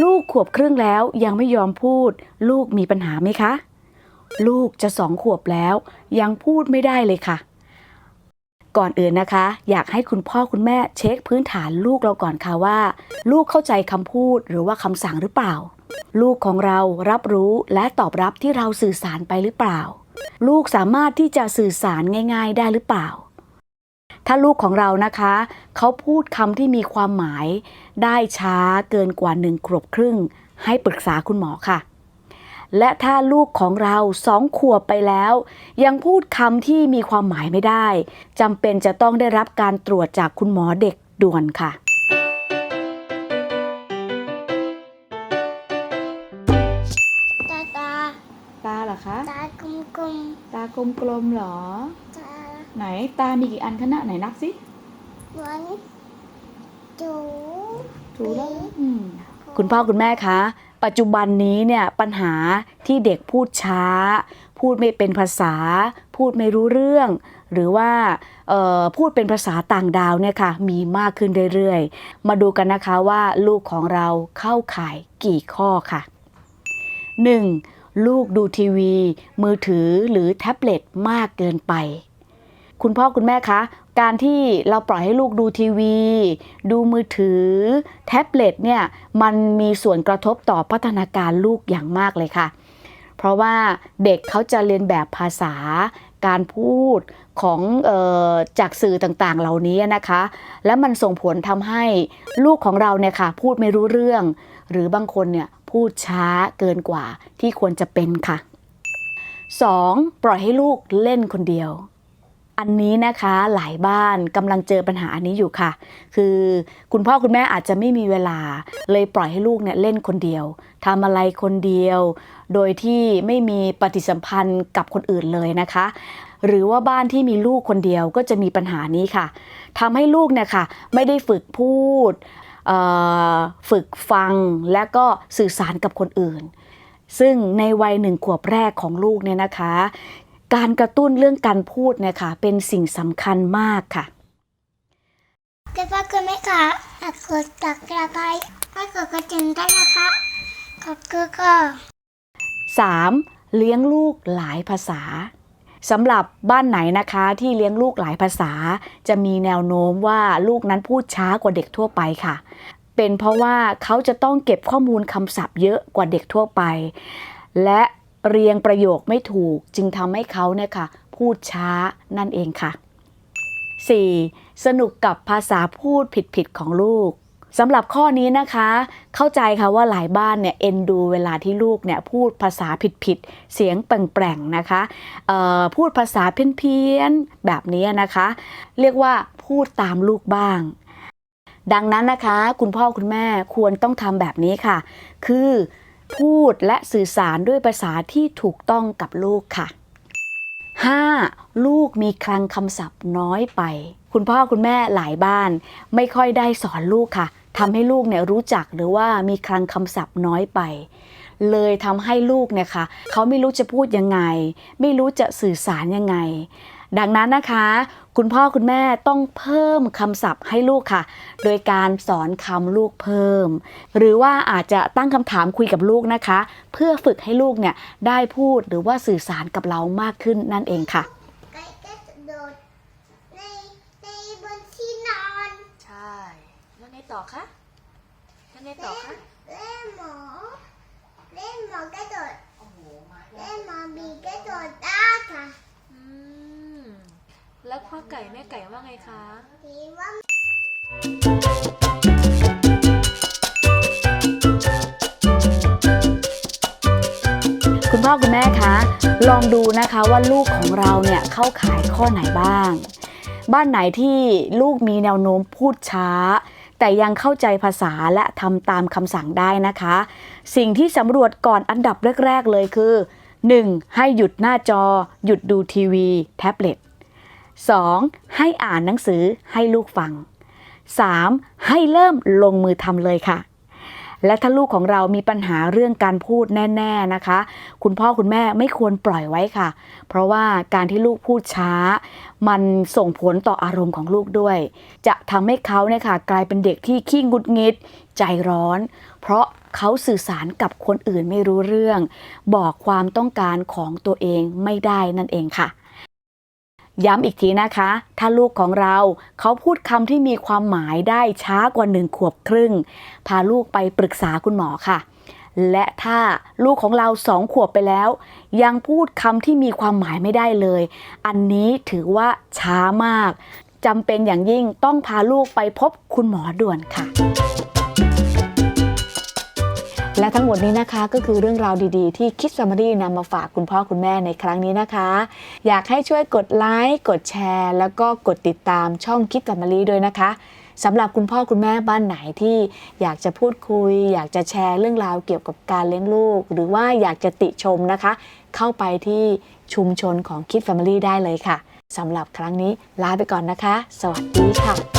ลูกขวบครึ่งแล้วยังไม่ยอมพูด ลูกมีปัญหาไหมคะ ลูกจะสองขวบแล้ว ยังพูดไม่ได้เลยค่ะ ก่อนอื่นนะคะ อยากให้คุณพ่อคุณแม่เช็คพื้นฐานลูกเราก่อนค่ะว่า ลูกเข้าใจคำพูดหรือว่าคำสั่งหรือเปล่า ลูกของเรารับรู้และตอบรับที่เราสื่อสารไปหรือเปล่า ลูกสามารถที่จะสื่อสารง่าย ๆ ได้หรือเปล่า ถ้าลูกของเรานะคะ เขาพูดคำที่มีความหมายได้ช้าเกินกว่าหนึ่งขวบครึ่ง ให้ปรึกษาคุณหมอค่ะ และถ้าลูกของเราสองขวบไปแล้ว ยังพูดคำที่มีความหมายไม่ได้จำเป็นจะต้องได้รับการตรวจจากคุณหมอเด็กด่วนค่ะตาตา ตาเหรอคะ ตากลมกลมตากลมๆเหรอๆตา ไหนตา มีกี่อันคะนะไหนนับสิเหมือนจูถูแล้วอืมคุณพ่อคุณแม่คะ ปัจจุบันนี้เนี่ยปัญหาที่เด็กพูดช้า พูดไม่เป็นภาษา พูดไม่รู้เรื่อง หรือว่าเอ่อพูดเป็นภาษาต่างดาวเนี่ยค่ะมีมากขึ้นเรื่อยๆ มาดูกันนะคะว่าลูกของเราเข้าข่ายกี่ข้อค่ะ 1. ลูกดูทีวี มือถือหรือแท็บเล็ตมากเกินไป คุณพ่อคุณแม่คะ การที่เราปล่อยให้ลูกดูทีวี ดูมือถือ แท็บเล็ตเนี่ยมันมีส่วนกระทบต่อพัฒนาการลูกอย่างมากเลยค่ะ เพราะว่าเด็กเขาจะเรียนแบบภาษา การพูดของออจากสื่อต่างๆ เหล่านี้นะคะ และมันส่งผลทำให้ลูกของเราเนี่ยค่ะพูดไม่รู้เรื่อง หรือบางคนเนี่ยพูดช้าเกินกว่าที่ควรจะเป็นค่ะ 2. ปล่อยให้ลูกเล่นคนเดียว อันนี้นะคะหลายบ้านกำลังเจอปัญหาอันนี้อยู่ค่ะ คือคุณพ่อคุณแม่อาจจะไม่มีเวลา เลยปล่อยให้ลูกเนี่ยเล่นคนเดียวทำอะไรคนเดียว โดยที่ไม่มีปฏิสัมพันธ์กับคนอื่นเลยนะคะ หรือว่าบ้านที่มีลูกคนเดียวก็จะมีปัญหานี้ค่ะทำให้ลูกเนี่ยค่ะไม่ได้ฝึกพูดฝึกฟังและก็สื่อสารกับคนอื่นซึ่งในวัยหนึ่งขวบแรกของลูกเนี่ยนะคะ การกระตุ้นเรื่องการพูดเนี่ยค่ะ เป็นสิ่งสำคัญมากค่ะคุณพ่อคุณแม่คะหากกดตักกระไกให้กดกระจิงได้นะคะขอบคุณค่ะ 3. เลี้ยงลูกหลายภาษาสำหรับบ้านไหนนะคะที่เลี้ยงลูกหลายภาษา จะมีแนวโน้มว่าลูกนั้นพูดช้ากว่าเด็กทั่วไปค่ะ เป็นเพราะว่าเขาจะต้องเก็บข้อมูลคำศัพท์เยอะกว่าเด็กทั่วไป และ เรียงประโยคไม่ถูกจึงทำให้เขาเนี่ยค่ะพูดช้านั่นเองค่ะ 4. สนุกกับภาษาพูดผิดๆของลูกสำหรับข้อนี้นะคะ เข้าใจค่ะว่าหลายบ้านเนี่ยเอ็นดูเวลาที่ลูกเนี่ยพูดภาษาผิดๆเสียงแปลงๆนะคะพูดภาษาเพี้ยนๆแบบนี้นะคะ เรียกว่าพูดตามลูกบ้าง ดังนั้นนะคะ คุณพ่อคุณแม่ควรต้องทำแบบนี้ค่ะ คือ พูดและสื่อสารด้วยภาษาที่ถูกต้องกับลูกค่ะ 5. ลูกมีคลังคำศัพท์น้อยไป คุณพ่อคุณแม่หลายบ้าน ไม่ค่อยได้สอนลูกค่ะทำให้ลูกเนี่ยรู้จักหรือว่ามีคลังคำศัพท์น้อยไป เลยทำให้ลูกเนี่ยค่ะเขาไม่รู้จะพูดยังไง ไม่รู้จะสื่อสารยังไง ดังนั้นนะคะ คุณพ่อคุณแม่ต้องเพิ่มคำศัพท์ให้ลูกค่ะ โดยการสอนคำลูกเพิ่ม หรือว่าอาจจะตั้งคำถามคุยกับลูกนะคะ เพื่อฝึกให้ลูกเนี่ยได้พูดหรือว่าสื่อสารกับเรามากขึ้นนั่นเองค่ะไก่ก็จะโดดในในบนที่นอนใช่แล้วไงต่อคะแล้วไงต่อคะเล่นหมอ เล่นหมอกระโดดโอ้โหมาเล่นหมอบีกระโดดได้ค่ะอืม แล้วพ่อไก่แม่ไก่ว่าไงคะ คุณพ่อคุณแม่คะ ลองดูนะคะว่าลูกของเราเนี่ยเข้าขายข้อไหนบ้าง บ้านไหนที่ลูกมีแนวโน้มพูดช้า แต่ยังเข้าใจภาษาและทำตามคำสั่งได้นะคะ สิ่งที่สำรวจก่อนอันดับแรก ๆ เลยคือ 1. ให้หยุดหน้าจอ หยุดดูทีวี แท็บเล็ต 2. ให้อ่านหนังสือให้ลูกฟัง 3. ให้เริ่มลงมือทำเลยค่ะ และถ้าลูกของเรามีปัญหาเรื่องการพูดแน่ ๆนะคะ คุณพ่อคุณแม่ไม่ควรปล่อยไว้ค่ะ เพราะว่าการที่ลูกพูดช้า มันส่งผลต่ออารมณ์ของลูกด้วย จะทำให้เขาเนี่ยค่ะ กลายเป็นเด็กที่ขี้งุดงิด ใจร้อน เพราะเขาสื่อสารกับคนอื่นไม่รู้เรื่อง บอกความต้องการของตัวเองไม่ได้นั่นเองค่ะ ย้ำอีกทีนะคะ ถ้าลูกของเราเขาพูดคำที่มีความหมายได้ช้ากว่าหนึ่งขวบครึ่ง พาลูกไปปรึกษาคุณหมอค่ะ และถ้าลูกของเราสองขวบไปแล้ว ยังพูดคำที่มีความหมายไม่ได้เลย อันนี้ถือว่าช้ามากจำเป็นอย่างยิ่งต้องพาลูกไปพบคุณหมอด่วนค่ะ และทั้งหมดนี้นะคะก็คือเรื่องราวดีๆ ที่คิดสม r รีนำมาฝากคุณพ่อคุณแม่ในครั้งนี้นะคะ อยากให้ช่วยกดไลค์กดแชร์ แล้วก็กดติดตามช่องคิดสม r รีด้วยนะคะสำหรับคุณพ่อคุณแม่บ้านไหนที่อยากจะพูดคุย อยากจะแชร์เรื่องราวเกี่ยวกับการเลี้ยงลูก หรือว่าอยากจะติชมนะคะ เข้าไปที่ชุมชนของคิด Family ได้เลยค่ะสำหรับครั้งนี้ลาไปก่อนนะคะ สวัสดีค่ะ